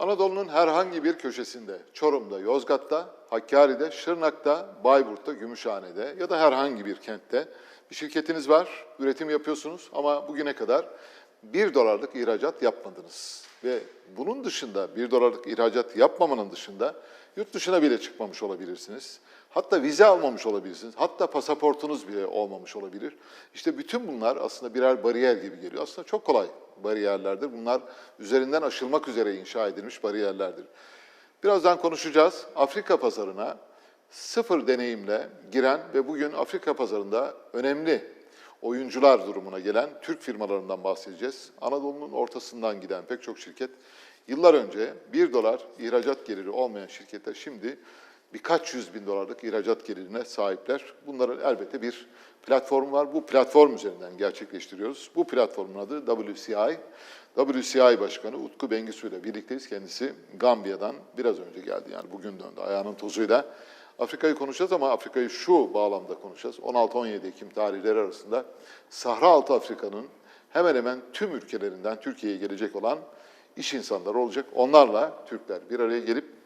Anadolu'nun herhangi bir köşesinde, Çorum'da, Yozgat'ta, Hakkari'de, Şırnak'ta, Bayburt'ta, Gümüşhane'de ya da herhangi bir kentte bir şirketiniz var, üretim yapıyorsunuz ama bugüne kadar 1 dolarlık ihracat yapmadınız. Ve bunun dışında 1 dolarlık ihracat yapmamanın dışında yurt dışına bile çıkmamış olabilirsiniz. Hatta vize almamış olabilirsiniz. Hatta pasaportunuz bile olmamış olabilir. İşte bütün bunlar aslında birer bariyer gibi geliyor. Aslında çok kolay bariyerlerdir. Bunlar üzerinden aşılmak üzere inşa edilmiş bariyerlerdir. Birazdan konuşacağız. Afrika pazarına sıfır deneyimle giren ve bugün Afrika pazarında önemli oyuncular durumuna gelen Türk firmalarından bahsedeceğiz. Anadolu'nun ortasından giden pek çok şirket yıllar önce 1 dolar ihracat geliri olmayan şirketler şimdi birkaç yüz bin dolarlık ihracat gelirine sahipler. Bunların elbette bir platform var. Bu platform üzerinden gerçekleştiriyoruz. Bu platformun adı WCI. WCI Başkanı Utku Bengisu ile birlikteyiz. Kendisi Gambiya'dan biraz önce geldi. Yani bugün döndü ayağının tozuyla. Afrika'yı konuşacağız ama Afrika'yı şu bağlamda konuşacağız. 16-17 Ekim tarihleri arasında Sahra Altı Afrika'nın hemen hemen tüm ülkelerinden Türkiye'ye gelecek olan iş insanları olacak. Onlarla Türkler bir araya gelip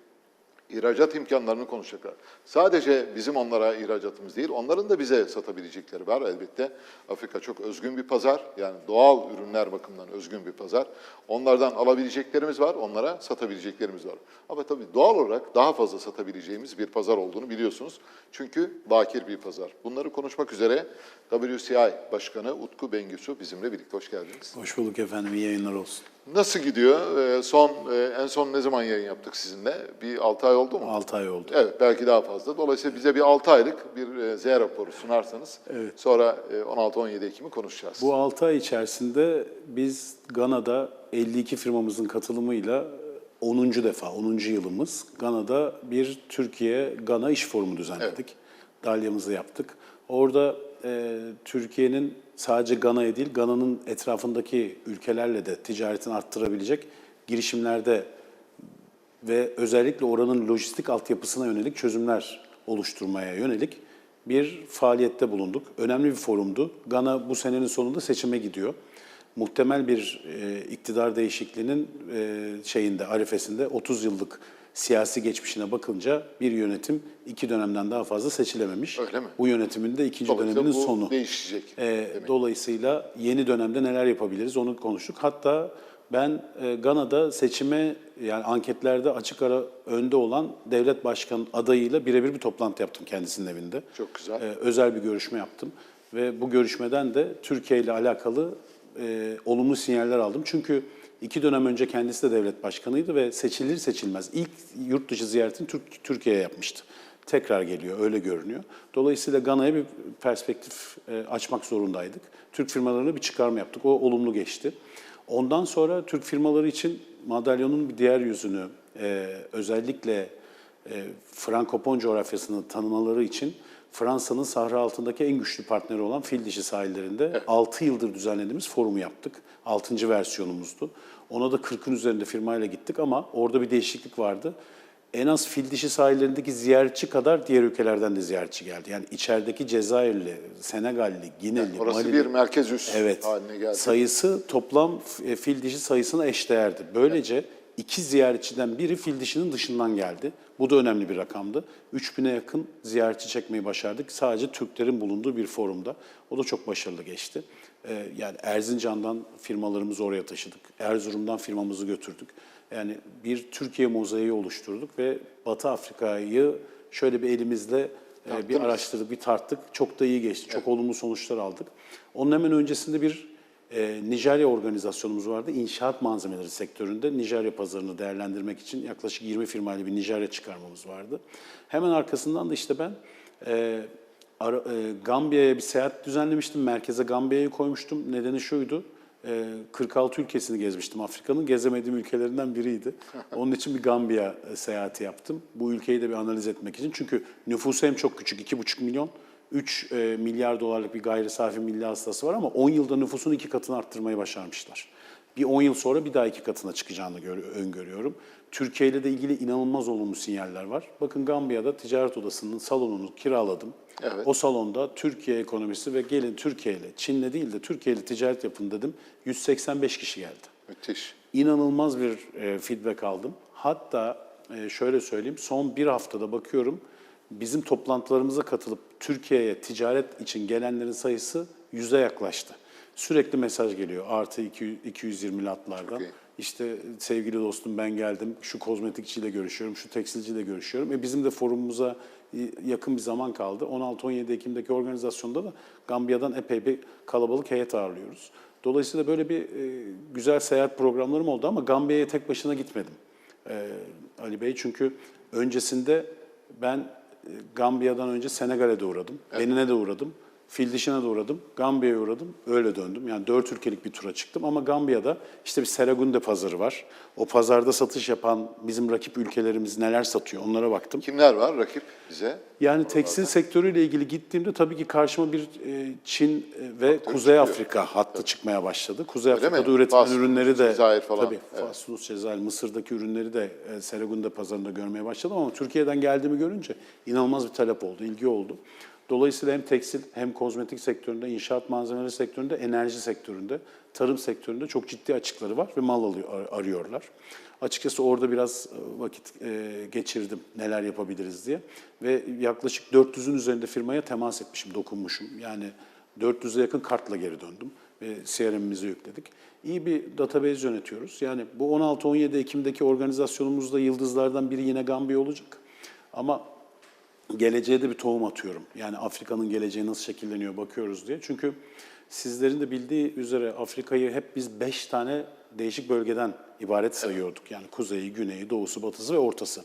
ihracat imkanlarını konuşacaklar. Sadece bizim onlara ihracatımız değil, onların da bize satabilecekleri var elbette. Afrika çok özgün bir pazar, yani doğal ürünler bakımından özgün bir pazar. Onlardan alabileceklerimiz var, onlara satabileceklerimiz var. Ama tabii doğal olarak daha fazla satabileceğimiz bir pazar olduğunu biliyorsunuz. Çünkü bakir bir pazar. Bunları konuşmak üzere WCI Başkanı Utku Bengisu bizimle birlikte. Hoş geldiniz. Hoş bulduk efendim, iyi yayınlar olsun. Nasıl gidiyor? Ee, Son e, en son ne zaman yayın yaptık sizinle? Bir 6 ay oldu mu? 6 ay oldu. Evet, belki daha fazla. Dolayısıyla bize bir 6 aylık bir e, Z raporu sunarsanız Evet. sonra e, 16-17 Ekim'i konuşacağız. Bu 6 ay içerisinde biz Gana'da 52 firmamızın katılımıyla 10. defa, 10. yılımız Gana'da bir Türkiye-Gana iş forumu düzenledik. Dalyamızı yaptık. Orada e, Türkiye'nin sadece Gana'ya değil, Gana'nın etrafındaki ülkelerle de ticaretini arttırabilecek girişimlerde ve özellikle oranın lojistik altyapısına yönelik çözümler oluşturmaya yönelik bir faaliyette bulunduk. Önemli bir forumdu. Gana bu senenin sonunda seçime gidiyor. Muhtemel bir e, iktidar değişikliğinin e, şeyinde, arifesinde 30 yıllık siyasi geçmişine bakınca bir yönetim iki dönemden daha fazla seçilememiş. Öyle mi? Bu yönetimin de ikinci döneminin bu sonu. değişecek. E, dolayısıyla yeni dönemde neler yapabiliriz onu konuştuk. Hatta ben e, Gana'da seçime yani anketlerde açık ara önde olan devlet başkan adayıyla birebir bir toplantı yaptım kendisinin evinde. Çok güzel. E, özel bir görüşme yaptım ve bu görüşmeden de Türkiye ile alakalı e, olumlu sinyaller aldım. Çünkü iki dönem önce kendisi de devlet başkanıydı ve seçilir seçilmez ilk yurt dışı ziyaretini Türk, Türkiye'ye yapmıştı. Tekrar geliyor, öyle görünüyor. Dolayısıyla Gana'ya bir perspektif e, açmak zorundaydık. Türk firmalarına bir çıkarma yaptık, o olumlu geçti. Ondan sonra Türk firmaları için madalyonun bir diğer yüzünü e, özellikle e, Frankopon coğrafyasını tanımaları için Fransa'nın Sahra altındaki en güçlü partneri olan Fil Dişi sahillerinde 6 yıldır düzenlediğimiz forumu yaptık. 6. versiyonumuzdu. Ona da 40'ın üzerinde firmayla gittik ama orada bir değişiklik vardı. En az Fil Dişi sahillerindeki ziyaretçi kadar diğer ülkelerden de ziyaretçi geldi. Yani içerideki Cezayirli, Senegalli, Gineli, Orası Malili, bir merkez üs Evet. haline geldi. Sayısı toplam e, fil dişi sayısına eşdeğerdi. Böylece iki ziyaretçiden biri fil dişinin dışından geldi. Bu da önemli bir rakamdı. 3000'e yakın ziyaretçi çekmeyi başardık. Sadece Türklerin bulunduğu bir forumda. O da çok başarılı geçti. E, Yani Erzincan'dan firmalarımızı oraya taşıdık. Erzurum'dan firmamızı götürdük. Yani bir Türkiye mozaiği oluşturduk ve Batı Afrika'yı şöyle bir elimizle e, bir Tarttınız. araştırdık, bir tarttık. Çok da iyi geçti. Çok olumlu sonuçlar aldık. Onun hemen öncesinde bir e, Nijerya organizasyonumuz vardı. İnşaat malzemeleri sektöründe Nijerya pazarını değerlendirmek için yaklaşık 20 firmayla bir Nijerya çıkarmamız vardı. Hemen arkasından da işte ben e, Gambiya'ya bir seyahat düzenlemiştim. Merkeze Gambiya'yı koymuştum. Nedeni şuydu. e, 46 ülkesini gezmiştim Afrika'nın. Gezemediğim ülkelerinden biriydi. Onun için bir Gambiya e, seyahati yaptım. Bu ülkeyi de bir analiz etmek için. Çünkü nüfusu hem çok küçük, 2,5 milyon. 3 e, milyar dolarlık bir gayri safi milli hastası var ama 10 yılda nüfusun iki katını arttırmayı başarmışlar. Bir 10 yıl sonra bir daha iki katına çıkacağını gör, öngörüyorum. Türkiye ile de ilgili inanılmaz olumlu sinyaller var. Bakın Gambiya'da ticaret odasının salonunu kiraladım. Evet. O salonda Türkiye ekonomisi ve gelin Türkiye ile, Çin'le değil de Türkiye ile ticaret yapın dedim. 185 kişi geldi. Müthiş. inanılmaz bir e, feedback aldım. Hatta e, şöyle söyleyeyim, son bir haftada bakıyorum bizim toplantılarımıza katılıp Türkiye'ye ticaret için gelenlerin sayısı yüze yaklaştı. Sürekli mesaj geliyor artı 200 220 latlardan. Çok iyi. İşte sevgili dostum ben geldim, şu kozmetikçiyle görüşüyorum, şu tekstilciyle görüşüyorum. E bizim de forumumuza yakın bir zaman kaldı. 16-17 Ekim'deki organizasyonda da Gambiya'dan epey bir kalabalık heyet ağırlıyoruz. Dolayısıyla böyle bir e, güzel seyahat programlarım oldu ama Gambiya'ya tek başına gitmedim. E, Ali Bey çünkü öncesinde ben e, Gambiya'dan önce Senegal'e de uğradım, Benin'e de uğradım. Fil dişine de uğradım, Gambiya'ya uğradım, öyle döndüm. Yani dört ülkelik bir tura çıktım ama Gambiya'da işte bir Seragunde pazarı var. O pazarda satış yapan bizim rakip ülkelerimiz neler satıyor onlara baktım. Kimler var rakip bize? Yani tekstil sektörüyle ilgili gittiğimde tabii ki karşıma bir e, Çin e, ve Kuzey çıkıyor. Afrika hattı çıkmaya başladı. Kuzey Öyle Afrika'da mi? üretilen Fas, ürünleri de Cezayir falan. tabii Evet. Fas, Tunus, Cezayir, Mısır'daki ürünleri de e, Seragunde pazarında görmeye başladım ama Türkiye'den geldiğimi görünce inanılmaz bir talep oldu, ilgi oldu. Dolayısıyla hem tekstil hem kozmetik sektöründe, inşaat malzemeleri sektöründe, enerji sektöründe, tarım sektöründe çok ciddi açıkları var ve mal alıyor, ar- arıyorlar. Açıkçası orada biraz e, vakit e, geçirdim neler yapabiliriz diye ve yaklaşık 400'ün üzerinde firmaya temas etmişim, dokunmuşum. Yani 400'e yakın kartla geri döndüm ve CRM'imizi yükledik. İyi bir database yönetiyoruz. Yani bu 16-17 Ekim'deki organizasyonumuzda yıldızlardan biri yine Gambiya olacak. Ama geleceğe de bir tohum atıyorum. Yani Afrika'nın geleceği nasıl şekilleniyor bakıyoruz diye. Çünkü sizlerin de bildiği üzere Afrika'yı hep biz beş tane değişik bölgeden ibaret sayıyorduk. Yani kuzeyi, güneyi, doğusu, batısı ve ortası.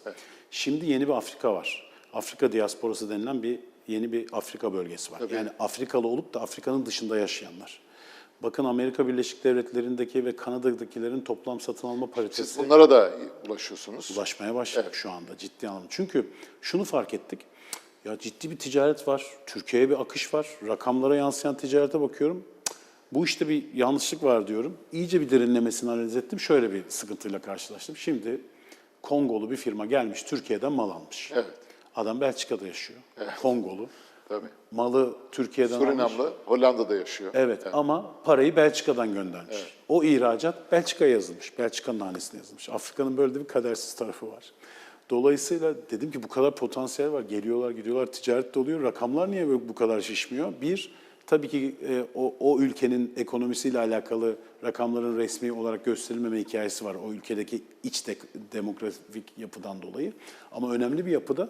Şimdi yeni bir Afrika var. Afrika diasporası denilen bir yeni bir Afrika bölgesi var. Tabii. Yani Afrikalı olup da Afrika'nın dışında yaşayanlar. Bakın Amerika Birleşik Devletleri'ndeki ve Kanada'dakilerin toplam satın alma paritesi Siz bunlara da ulaşıyorsunuz. ulaşmaya başladık şu anda ciddi anlamda. Çünkü şunu fark ettik. Ya ciddi bir ticaret var. Türkiye'ye bir akış var. Rakamlara yansıyan ticarete bakıyorum. Bu işte bir yanlışlık var diyorum. İyice bir derinlemesini analiz ettim. Şöyle bir sıkıntıyla karşılaştım. Şimdi Kongolu bir firma gelmiş Türkiye'den mal almış. Evet. Adam Belçika'da yaşıyor. Kongolu. Tabii. Malı Türkiye'den almış. Surinamlı Hollanda'da yaşıyor. Evet, ama parayı Belçika'dan göndermiş. O ihracat Belçika'ya yazılmış. Belçika'nın hanesine yazılmış. Afrika'nın böyle bir kadersiz tarafı var. Dolayısıyla dedim ki bu kadar potansiyel var. Geliyorlar, gidiyorlar, ticaret de oluyor. Rakamlar niye böyle bu kadar şişmiyor? Bir, tabii ki e, o, o ülkenin ekonomisiyle alakalı rakamların resmi olarak gösterilmeme hikayesi var. O ülkedeki iç de, demografik yapıdan dolayı. Ama önemli bir yapıda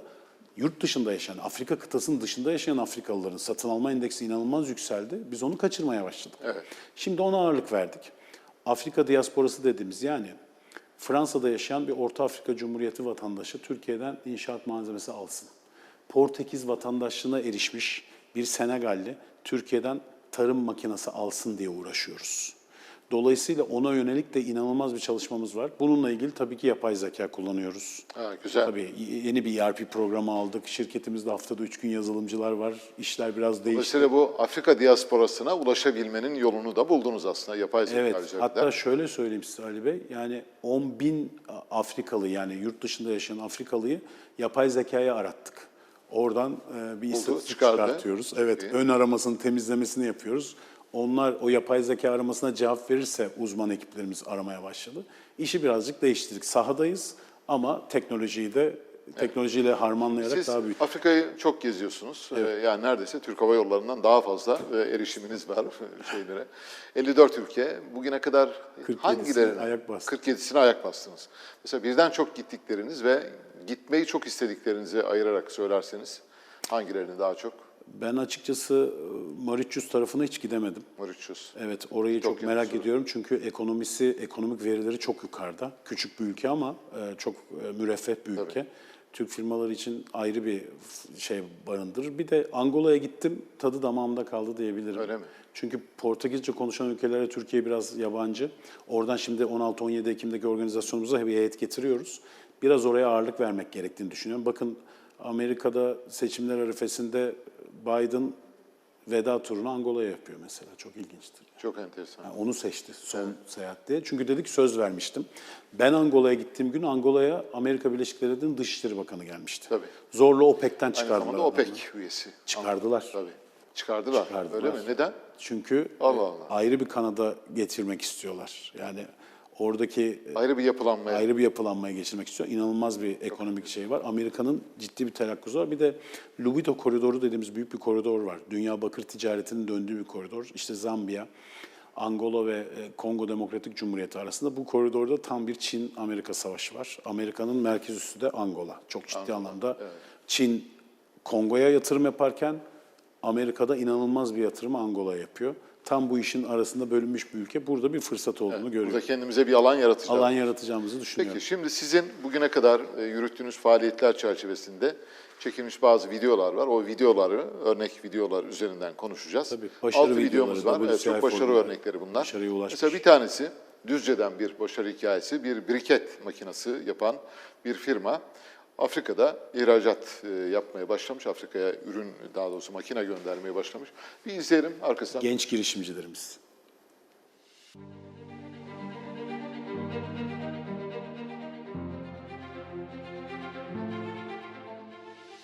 yurt dışında yaşayan, Afrika kıtasının dışında yaşayan Afrikalıların satın alma endeksi inanılmaz yükseldi. Biz onu kaçırmaya başladık. Evet. Şimdi ona ağırlık verdik. Afrika diasporası dediğimiz yani Fransa'da yaşayan bir Orta Afrika Cumhuriyeti vatandaşı Türkiye'den inşaat malzemesi alsın. Portekiz vatandaşlığına erişmiş bir Senegalli Türkiye'den tarım makinesi alsın diye uğraşıyoruz. Dolayısıyla ona yönelik de inanılmaz bir çalışmamız var. Bununla ilgili tabii ki yapay zeka kullanıyoruz. Ha, güzel. Tabii yeni bir ERP programı aldık. Şirketimizde haftada üç gün yazılımcılar var. İşler biraz değişti. Dolayısıyla bu Afrika diasporasına ulaşabilmenin yolunu da buldunuz aslında yapay zeka Evet, üzerinden. hatta şöyle söyleyeyim size Ali Bey, yani 10 bin Afrikalı yani yurt dışında yaşayan Afrikalıyı yapay zekaya arattık. Oradan e, bir istatistik çıkardı. çıkartıyoruz. Evet, iyi. ön aramasını, temizlemesini yapıyoruz. Onlar o yapay zeka aramasına cevap verirse uzman ekiplerimiz aramaya başladı. İşi birazcık değiştirdik. Sahadayız ama teknolojiyi de teknolojiyle harmanlayarak Siz daha büyüttük. Afrika'yı çok geziyorsunuz. Ee, Yani neredeyse Türk Hava Yolları'ndan daha fazla e, erişiminiz var şeylere. 54 ülke. Bugüne kadar 47'sine hangilerine? ayak bastık. 47'sine ayak bastınız. Mesela birden çok gittikleriniz ve gitmeyi çok istediklerinizi ayırarak söylerseniz hangilerini daha çok? Ben açıkçası e, Mauritius tarafına hiç gidemedim. Mauritius. Evet, orayı çok, Çok merak yakın. ediyorum çünkü ekonomisi, ekonomik verileri çok yukarıda. Küçük bir ülke ama e, çok e, müreffeh bir ülke. Türk firmaları için ayrı bir şey barındırır. Bir de Angola'ya gittim, tadı damağımda kaldı diyebilirim. Öyle mi? Çünkü Portekizce konuşan ülkelere Türkiye biraz yabancı. Oradan şimdi 16-17 Ekim'deki organizasyonumuza bir heyet getiriyoruz. Biraz oraya ağırlık vermek gerektiğini düşünüyorum. Bakın Amerika'da seçimler arifesinde Biden veda turunu Angola'ya yapıyor mesela. Çok ilginçtir. Çok enteresan. Yani onu seçti son seyahatte. Çünkü dedi ki söz vermiştim. Ben Angola'ya gittiğim gün Angola'ya Amerika Birleşik Devletleri'nin Dışişleri Bakanı gelmişti. Tabii. Zorla OPEC'ten Aynı çıkardılar. zamanda adamı. OPEC üyesi. Çıkardılar. Tabii. Çıkardılar. Çıkardılar. Öyle mi? Neden? Çünkü Allah Allah. ayrı bir Kanada getirmek istiyorlar. Yani oradaki Ayrı bir yapılanmaya. ayrı bir yapılanmaya geçirmek istiyor. İnanılmaz bir ekonomik şey var. Amerika'nın ciddi bir telakkuzu var. Bir de Lubito koridoru dediğimiz büyük bir koridor var. Dünya bakır ticaretinin döndüğü bir koridor. İşte Zambiya, Angola ve e, Kongo Demokratik Cumhuriyeti arasında bu koridorda tam bir Çin-Amerika savaşı var. Amerika'nın merkez üssü de Angola. Çok ciddi anlamda Çin Kongo'ya yatırım yaparken Amerika'da inanılmaz bir yatırım Angola'ya yapıyor. Tam bu işin arasında bölünmüş bir ülke. Burada bir fırsat olduğunu görüyoruz. Burada kendimize bir alan yaratacağız. Alan yaratacağımızı düşünüyorum. Peki şimdi sizin bugüne kadar e, yürüttüğünüz faaliyetler çerçevesinde çekilmiş bazı videolar var. O videoları, örnek videolar üzerinden konuşacağız. Tabii, başarı Altı videomuz var. Evet, çok başarı formülleri, örnekleri bunlar. başarıya ulaşmış. Mesela bir tanesi Düzce'den bir başarı hikayesi, bir briket makinesi yapan bir firma. Afrika'da ihracat e, yapmaya başlamış. Afrika'ya ürün, daha doğrusu makine göndermeye başlamış. Bir izleyelim arkasından. Genç girişimcilerimiz.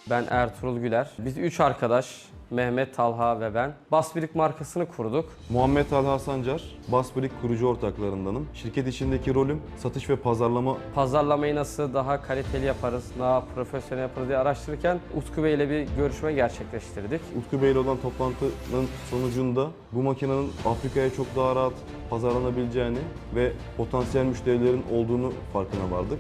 Ben Ertuğrul Güler. Biz üç arkadaş, Mehmet, Talha ve ben Basbirik markasını kurduk. Muhammed Talha Sancar, Basbrik kurucu ortaklarındanım. Şirket içindeki rolüm satış ve pazarlama Pazarlamayı nasıl daha kaliteli yaparız, daha profesyonel yaparız diye araştırırken Utku Bey ile bir görüşme gerçekleştirdik. Utku Bey ile olan toplantının sonucunda bu makinenin Afrika'ya çok daha rahat pazarlanabileceğini ve potansiyel müşterilerin olduğunu farkına vardık.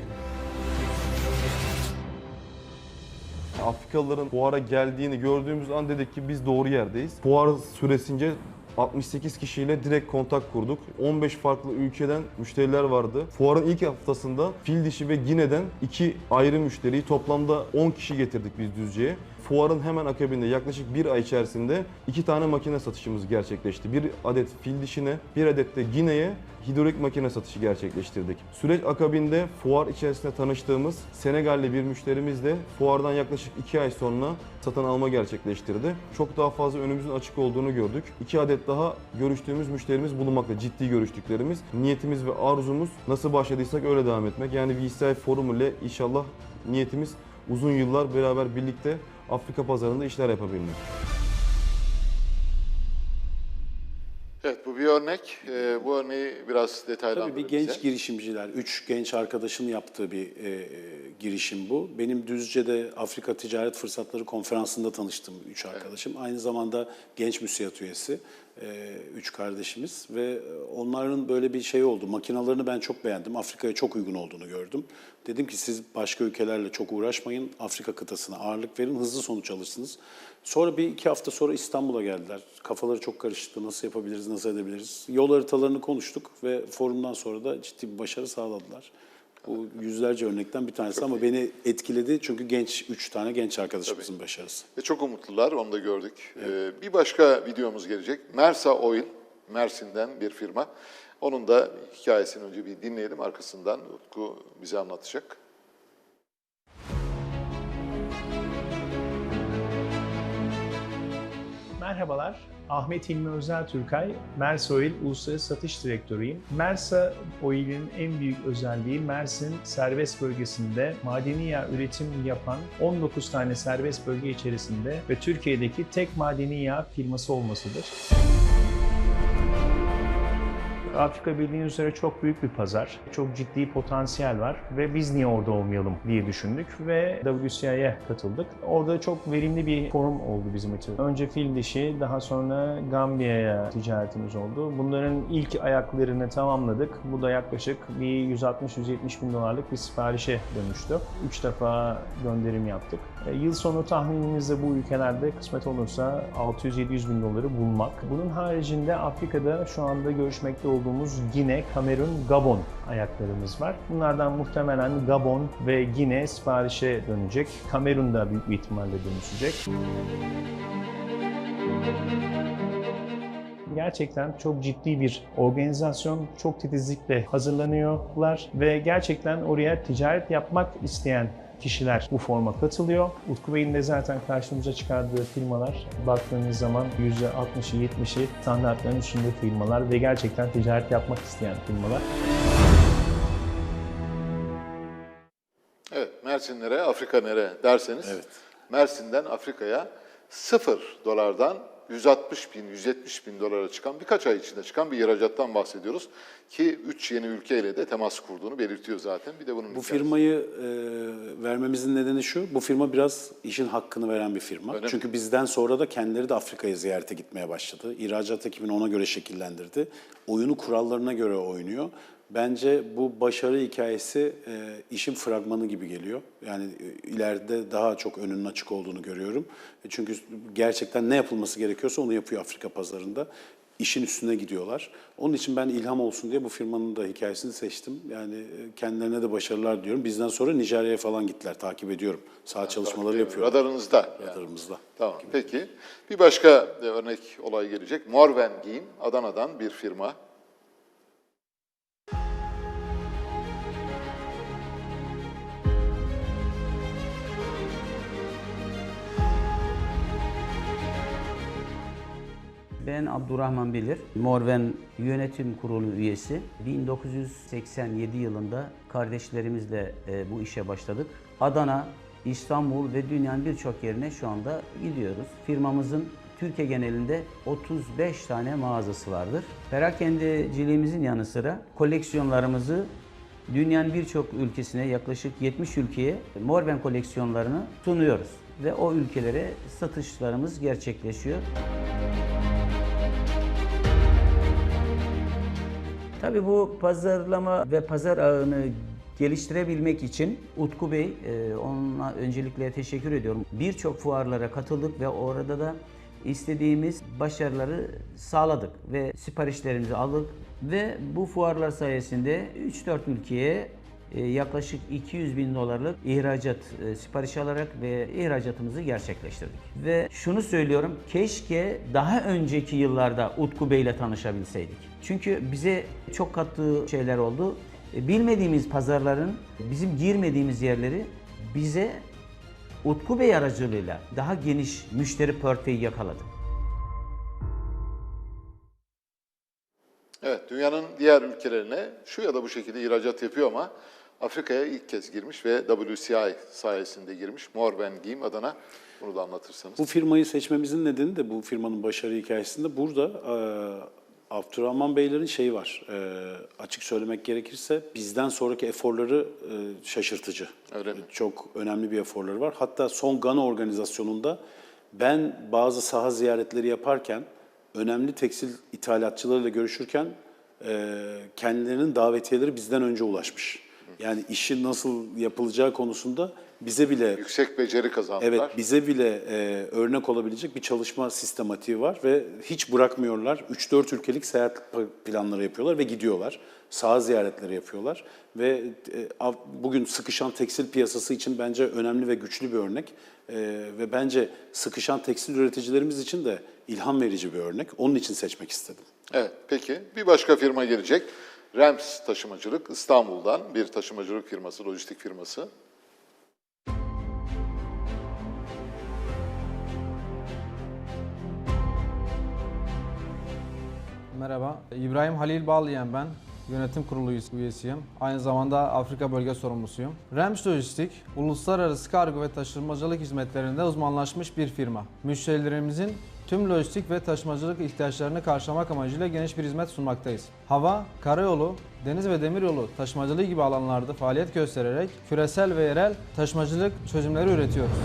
Afrikalıların fuara geldiğini gördüğümüz an dedik ki biz doğru yerdeyiz. Fuar süresince 68 kişiyle direkt kontak kurduk. 15 farklı ülkeden müşteriler vardı. Fuarın ilk haftasında Fil Dişi ve Gine'den iki ayrı müşteriyi toplamda 10 kişi getirdik biz Düzce'ye. Fuarın hemen akabinde yaklaşık bir ay içerisinde iki tane makine satışımız gerçekleşti. Bir adet fil dişine, bir adet de Gine'ye hidrolik makine satışı gerçekleştirdik. Süreç akabinde fuar içerisinde tanıştığımız Senegalli bir müşterimiz de fuardan yaklaşık iki ay sonra satın alma gerçekleştirdi. Çok daha fazla önümüzün açık olduğunu gördük. İki adet daha görüştüğümüz müşterimiz bulunmakta. Ciddi görüştüklerimiz. Niyetimiz ve arzumuz nasıl başladıysak öyle devam etmek. Yani VCI Forum ile inşallah niyetimiz uzun yıllar beraber birlikte Afrika pazarında işler yapabilmek. Evet bu bir örnek. Ee, bu örneği biraz detaylandırın Tabii bir genç bize. girişimciler, üç genç arkadaşın yaptığı bir e, e, girişim bu. Benim Düzce'de Afrika Ticaret Fırsatları Konferansı'nda tanıştım üç arkadaşım. Aynı zamanda genç müsiyat üyesi e, üç kardeşimiz ve onların böyle bir şey oldu. Makinalarını ben çok beğendim. Afrika'ya çok uygun olduğunu gördüm. Dedim ki siz başka ülkelerle çok uğraşmayın. Afrika kıtasına ağırlık verin, hızlı sonuç alırsınız. Sonra bir iki hafta sonra İstanbul'a geldiler. Kafaları çok karıştı. Nasıl yapabiliriz, nasıl edebiliriz? Yol haritalarını konuştuk ve forumdan sonra da ciddi bir başarı sağladılar. Bu yüzlerce örnekten bir tanesi ama beni etkiledi çünkü genç, üç tane genç arkadaşımızın başarısı. Ve çok umutlular, onu da gördük. Ee, bir başka videomuz gelecek. Mersa Oil, Mersin'den bir firma. Onun da hikayesini önce bir dinleyelim, arkasından Utku bize anlatacak. Merhabalar, Ahmet Hilmi Özel Türkay, Mersa Oil Uluslararası Satış Direktörüyüm. Mersa Oil'in en büyük özelliği Mersin serbest bölgesinde madeni yağ üretim yapan 19 tane serbest bölge içerisinde ve Türkiye'deki tek madeni yağ firması olmasıdır. Afrika bildiğiniz üzere çok büyük bir pazar. Çok ciddi potansiyel var ve biz niye orada olmayalım diye düşündük ve WCI'ye katıldık. Orada çok verimli bir forum oldu bizim için. Önce fil dişi, daha sonra Gambiya'ya ticaretimiz oldu. Bunların ilk ayaklarını tamamladık. Bu da yaklaşık bir 160-170 bin dolarlık bir siparişe dönüştü. Üç defa gönderim yaptık. E, Yıl sonu tahminimizde bu ülkelerde kısmet olursa 600-700 bin doları bulmak. Bunun haricinde Afrika'da şu anda görüşmekte olduğumuz Gine, Kamerun, Gabon ayaklarımız var. Bunlardan muhtemelen Gabon ve Gine siparişe dönecek. Kamerun da büyük bir ihtimalle dönüşecek. Gerçekten çok ciddi bir organizasyon, çok titizlikle hazırlanıyorlar ve gerçekten oraya ticaret yapmak isteyen kişiler bu forma katılıyor. Utku Bey'in de zaten karşımıza çıkardığı firmalar baktığınız zaman %60'ı 70'i standartların üstünde firmalar ve gerçekten ticaret yapmak isteyen firmalar. Evet, Mersin nere, Afrika nere derseniz Evet. Mersin'den Afrika'ya sıfır dolardan 160 bin, 170 bin dolara çıkan, birkaç ay içinde çıkan bir ihracattan bahsediyoruz. Ki 3 yeni ülkeyle de temas kurduğunu belirtiyor zaten. Bir de bunun Bu firmayı e, vermemizin nedeni şu, bu firma biraz işin hakkını veren bir firma. Öyle mi? Çünkü bizden sonra da kendileri de Afrika'yı ziyarete gitmeye başladı. İhracat ekibini ona göre şekillendirdi. Oyunu kurallarına göre oynuyor. Bence bu başarı hikayesi e, işin fragmanı gibi geliyor. Yani e, ileride daha çok önünün açık olduğunu görüyorum. E, çünkü gerçekten ne yapılması gerekiyorsa onu yapıyor Afrika pazarında. İşin üstüne gidiyorlar. Onun için ben ilham olsun diye bu firmanın da hikayesini seçtim. Yani e, kendilerine de başarılar diliyorum. Bizden sonra Nijerya'ya falan gittiler. Takip ediyorum. Saha çalışmaları yapıyorlar. Radarınızda. Radarımızda. Tamam peki. Bir başka e, örnek olay gelecek. Morven Giyim, Adana'dan bir firma. Ben Abdurrahman Bilir, Morven Yönetim Kurulu üyesi. 1987 yılında kardeşlerimizle e, bu işe başladık. Adana, İstanbul ve dünyanın birçok yerine şu anda gidiyoruz. Firmamızın Türkiye genelinde 35 tane mağazası vardır. Perakendeciliğimizin yanı sıra koleksiyonlarımızı dünyanın birçok ülkesine yaklaşık 70 ülkeye Morven koleksiyonlarını sunuyoruz ve o ülkelere satışlarımız gerçekleşiyor. Tabii bu pazarlama ve pazar ağını geliştirebilmek için Utku Bey, e, ona öncelikle teşekkür ediyorum. Birçok fuarlara katıldık ve orada da istediğimiz başarıları sağladık ve siparişlerimizi aldık ve bu fuarlar sayesinde 3-4 ülkeye yaklaşık 200 bin dolarlık ihracat e, siparişi alarak ve ihracatımızı gerçekleştirdik. Ve şunu söylüyorum, keşke daha önceki yıllarda Utku Bey ile tanışabilseydik. Çünkü bize çok kattığı şeyler oldu. E, Bilmediğimiz pazarların, bizim girmediğimiz yerleri bize Utku Bey aracılığıyla daha geniş müşteri portföyü yakaladı. Evet, dünyanın diğer ülkelerine şu ya da bu şekilde ihracat yapıyor ama Afrika'ya ilk kez girmiş ve WCI sayesinde girmiş. Morven Giyim Adana. Bunu da anlatırsanız. Bu firmayı seçmemizin nedeni de bu firmanın başarı hikayesinde burada e, Abdurrahman Beylerin şeyi var. E, açık söylemek gerekirse bizden sonraki eforları e, şaşırtıcı. Öyle mi? Çok önemli bir eforları var. Hatta son Gana organizasyonunda ben bazı saha ziyaretleri yaparken önemli tekstil ithalatçılarıyla görüşürken e, kendilerinin davetiyeleri bizden önce ulaşmış. Yani işin nasıl yapılacağı konusunda bize bile Yüksek beceri kazandılar. Evet, bize bile e, örnek olabilecek bir çalışma sistematiği var ve hiç bırakmıyorlar. 3-4 ülkelik seyahat planları yapıyorlar ve gidiyorlar. Saha ziyaretleri yapıyorlar ve e, av- bugün sıkışan tekstil piyasası için bence önemli ve güçlü bir örnek. E, ve bence sıkışan tekstil üreticilerimiz için de ilham verici bir örnek. Onun için seçmek istedim. Evet, peki. Bir başka firma gelecek. Rems Taşımacılık, İstanbul'dan bir taşımacılık firması, lojistik firması. Merhaba, İbrahim Halil Bağlayan ben. Yönetim kurulu üyesiyim. Aynı zamanda Afrika bölge sorumlusuyum. Rems Lojistik, uluslararası kargo ve taşımacılık hizmetlerinde uzmanlaşmış bir firma. Müşterilerimizin tüm lojistik ve taşımacılık ihtiyaçlarını karşılamak amacıyla geniş bir hizmet sunmaktayız. Hava, karayolu, deniz ve demiryolu taşımacılığı gibi alanlarda faaliyet göstererek küresel ve yerel taşımacılık çözümleri üretiyoruz.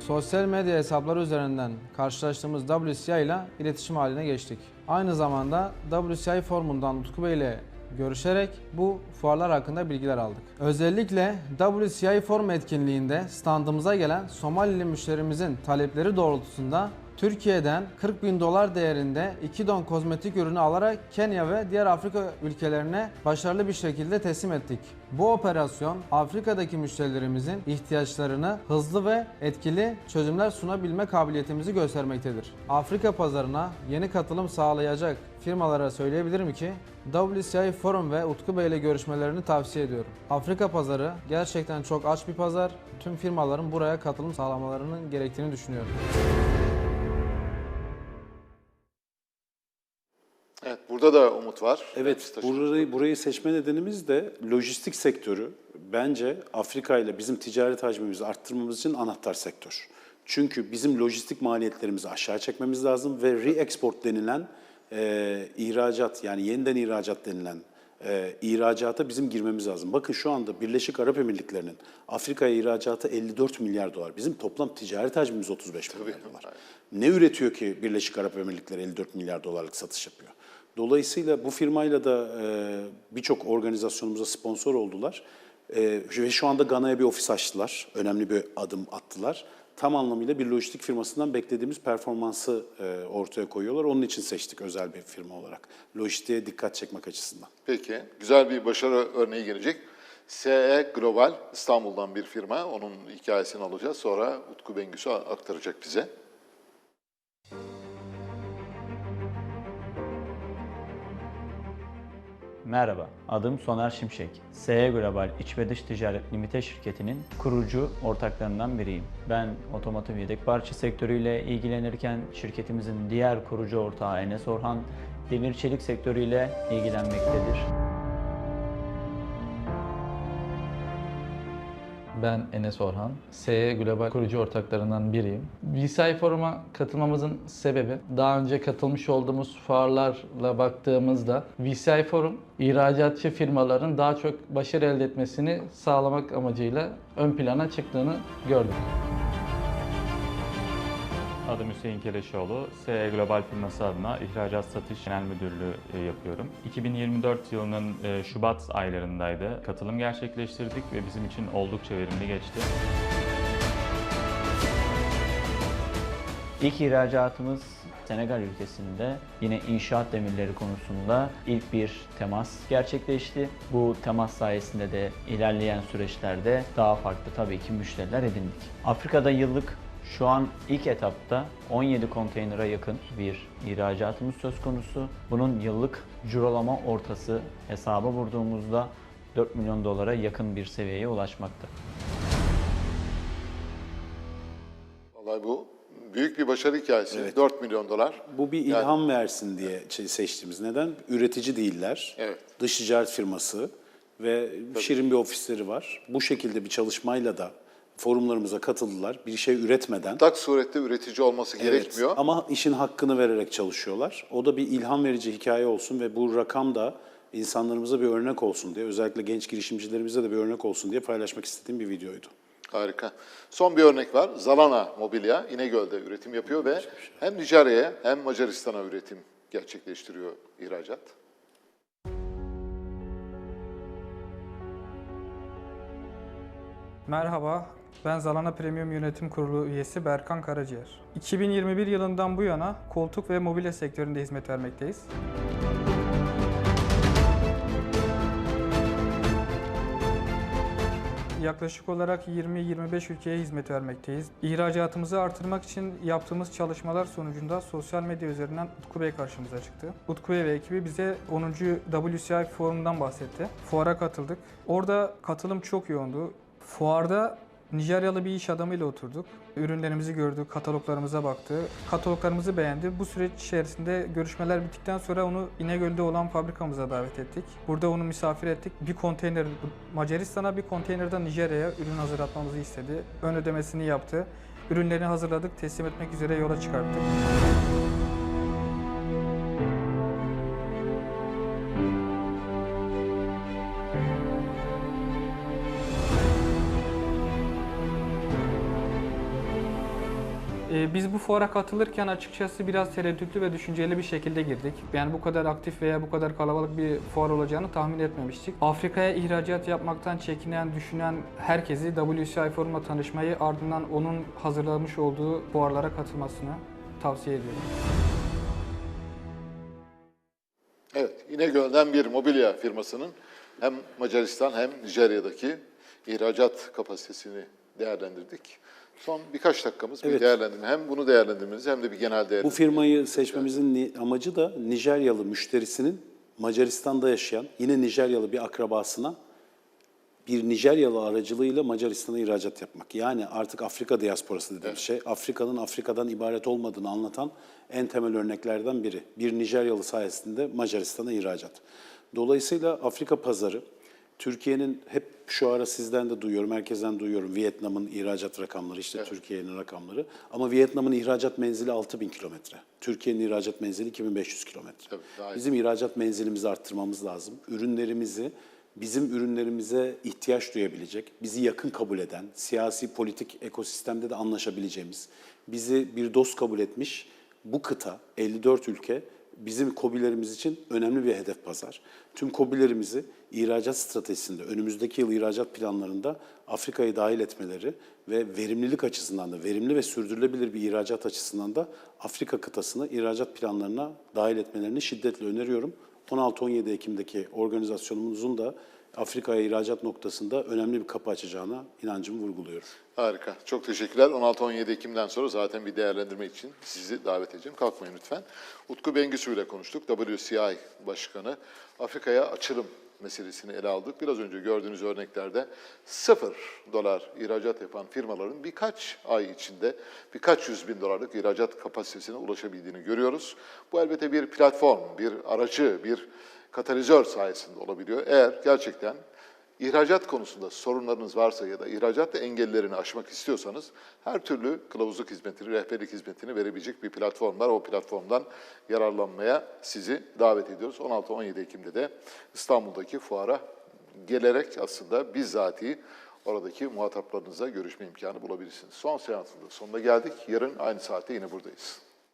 Sosyal medya hesapları üzerinden karşılaştığımız WCI ile iletişim haline geçtik. Aynı zamanda WCI forumundan Utku Bey ile görüşerek bu fuarlar hakkında bilgiler aldık. Özellikle WCI forum etkinliğinde standımıza gelen Somalili müşterimizin talepleri doğrultusunda Türkiye'den 40 bin dolar değerinde 2 don kozmetik ürünü alarak Kenya ve diğer Afrika ülkelerine başarılı bir şekilde teslim ettik. Bu operasyon Afrika'daki müşterilerimizin ihtiyaçlarını hızlı ve etkili çözümler sunabilme kabiliyetimizi göstermektedir. Afrika pazarına yeni katılım sağlayacak firmalara söyleyebilirim ki WCI Forum ve Utku Bey ile görüşmelerini tavsiye ediyorum. Afrika pazarı gerçekten çok aç bir pazar. Tüm firmaların buraya katılım sağlamalarının gerektiğini düşünüyorum. Evet, burada da umut var. Evet, burayı, burayı seçme nedenimiz de lojistik sektörü bence Afrika ile bizim ticaret hacmimizi arttırmamız için anahtar sektör. Çünkü bizim lojistik maliyetlerimizi aşağı çekmemiz lazım ve re-export denilen e, ihracat yani yeniden ihracat denilen e, ihracata bizim girmemiz lazım. Bakın şu anda Birleşik Arap Emirlikleri'nin Afrika'ya ihracatı 54 milyar dolar. Bizim toplam ticaret hacmimiz 35 milyar dolar. Ne üretiyor ki Birleşik Arap Emirlikleri 54 milyar dolarlık satış yapıyor? Dolayısıyla bu firmayla da e, birçok organizasyonumuza sponsor oldular. E, ve şu anda Gana'ya bir ofis açtılar. Önemli bir adım attılar. Tam anlamıyla bir lojistik firmasından beklediğimiz performansı e, ortaya koyuyorlar. Onun için seçtik özel bir firma olarak. Lojistiğe dikkat çekmek açısından. Peki, güzel bir başarı örneği gelecek. SE Global, İstanbul'dan bir firma. Onun hikayesini alacağız. Sonra Utku Bengüsü aktaracak bize. Merhaba, adım Soner Şimşek. SE Global İç ve Dış Ticaret Limite şirketinin kurucu ortaklarından biriyim. Ben otomotiv yedek parça sektörüyle ilgilenirken şirketimizin diğer kurucu ortağı Enes Orhan demir çelik sektörüyle ilgilenmektedir. Ben Enes Orhan, SE Global kurucu ortaklarından biriyim. VCI Forum'a katılmamızın sebebi, daha önce katılmış olduğumuz fuarlarla baktığımızda VCI Forum, ihracatçı firmaların daha çok başarı elde etmesini sağlamak amacıyla ön plana çıktığını gördük. Adım Hüseyin Keleşoğlu. SE Global firması adına ihracat satış genel müdürlüğü e, yapıyorum. 2024 yılının e, Şubat aylarındaydı. Katılım gerçekleştirdik ve bizim için oldukça verimli geçti. İlk ihracatımız Senegal ülkesinde yine inşaat demirleri konusunda ilk bir temas gerçekleşti. Bu temas sayesinde de ilerleyen süreçlerde daha farklı tabii ki müşteriler edindik. Afrika'da yıllık şu an ilk etapta 17 konteynere yakın bir ihracatımız söz konusu. Bunun yıllık cirolama ortası hesaba vurduğumuzda 4 milyon dolara yakın bir seviyeye ulaşmakta. Vallahi bu büyük bir başarı hikayesi. 4 milyon dolar. Bu bir Yani- ilham versin diye şey- seçtiğimiz. Neden? Üretici değiller. Evet. Dış ticaret firması ve şirin bir ofisleri var. Bu şekilde bir çalışmayla da forumlarımıza katıldılar. Bir şey üretmeden. Tak surette üretici olması Evet, gerekmiyor. Ama işin hakkını vererek çalışıyorlar. O da bir ilham verici hikaye olsun ve bu rakam da insanlarımıza bir örnek olsun diye, özellikle genç girişimcilerimize de bir örnek olsun diye paylaşmak istediğim bir videoydu. Harika. Son bir örnek var. Zalana Mobilya İnegöl'de üretim yapıyor ve hem Nijerya'ya hem Macaristan'a üretim gerçekleştiriyor ihracat. Merhaba, ben Zalana Premium Yönetim Kurulu üyesi Berkan Karaciğer. 2021 yılından bu yana koltuk ve mobilya sektöründe hizmet vermekteyiz. Yaklaşık olarak 20-25 ülkeye hizmet vermekteyiz. İhracatımızı artırmak için yaptığımız çalışmalar sonucunda sosyal medya üzerinden Utku Bey karşımıza çıktı. Utku Bey ve ekibi bize 10. WCI forumundan bahsetti. Fuara katıldık. Orada katılım çok yoğundu. Fuarda Nijeryalı bir iş adamıyla oturduk. Ürünlerimizi gördü, kataloglarımıza baktı. Kataloglarımızı beğendi. Bu süreç içerisinde görüşmeler bittikten sonra onu İnegöl'de olan fabrikamıza davet ettik. Burada onu misafir ettik. Bir konteyner Macaristan'a bir konteynerden Nijerya'ya ürün hazırlatmamızı istedi. Ön ödemesini yaptı. Ürünlerini hazırladık, teslim etmek üzere yola çıkarttık. Biz bu fuara katılırken açıkçası biraz tereddütlü ve düşünceli bir şekilde girdik. Yani bu kadar aktif veya bu kadar kalabalık bir fuar olacağını tahmin etmemiştik. Afrika'ya ihracat yapmaktan çekinen, düşünen herkesi WCI Forum'la tanışmayı ardından onun hazırlamış olduğu fuarlara katılmasını tavsiye ediyorum. Evet, İnegöl'den bir mobilya firmasının hem Macaristan hem Nijerya'daki ihracat kapasitesini değerlendirdik. Son birkaç dakikamız bir Evet. değerlendirme. Hem bunu değerlendirmeniz hem de bir genel Bu değerlendirme. firmayı seçmemizin amacı da Nijeryalı müşterisinin Macaristan'da yaşayan yine Nijeryalı bir akrabasına bir Nijeryalı aracılığıyla Macaristan'a ihracat yapmak. Yani artık Afrika diasporası dediğimiz şey Afrika'nın Afrika'dan ibaret olmadığını anlatan en temel örneklerden biri. Bir Nijeryalı sayesinde Macaristan'a ihracat. Dolayısıyla Afrika pazarı Türkiye'nin hep şu ara sizden de duyuyorum, herkesten duyuyorum. Vietnam'ın ihracat rakamları, işte Evet. Türkiye'nin rakamları. Ama Vietnam'ın ihracat menzili 6000 kilometre. Türkiye'nin ihracat menzili 2500 kilometre. Bizim ihracat menzilimizi arttırmamız lazım. Ürünlerimizi bizim ürünlerimize ihtiyaç duyabilecek, bizi yakın kabul eden, siyasi politik ekosistemde de anlaşabileceğimiz, bizi bir dost kabul etmiş bu kıta 54 ülke bizim KOBİ'lerimiz için önemli bir hedef pazar. Tüm KOBİ'lerimizi ihracat stratejisinde, önümüzdeki yıl ihracat planlarında Afrika'yı dahil etmeleri ve verimlilik açısından da, verimli ve sürdürülebilir bir ihracat açısından da Afrika kıtasını ihracat planlarına dahil etmelerini şiddetle öneriyorum. 16-17 Ekim'deki organizasyonumuzun da Afrika'ya ihracat noktasında önemli bir kapı açacağına inancımı vurguluyorum. Harika. Çok teşekkürler. 16-17 Ekim'den sonra zaten bir değerlendirme için sizi davet edeceğim. Kalkmayın lütfen. Utku Bengüsü ile konuştuk. WCI Başkanı. Afrika'ya açılım meselesini ele aldık. Biraz önce gördüğünüz örneklerde sıfır dolar ihracat yapan firmaların birkaç ay içinde birkaç yüz bin dolarlık ihracat kapasitesine ulaşabildiğini görüyoruz. Bu elbette bir platform, bir aracı, bir katalizör sayesinde olabiliyor. Eğer gerçekten İhracat konusunda sorunlarınız varsa ya da ihracat engellerini aşmak istiyorsanız her türlü kılavuzluk hizmetini, rehberlik hizmetini verebilecek bir platform var. O platformdan yararlanmaya sizi davet ediyoruz. 16-17 Ekim'de de İstanbul'daki fuara gelerek aslında bizzati oradaki muhataplarınızla görüşme imkanı bulabilirsiniz. Son seansın da sonuna geldik. Yarın aynı saatte yine buradayız.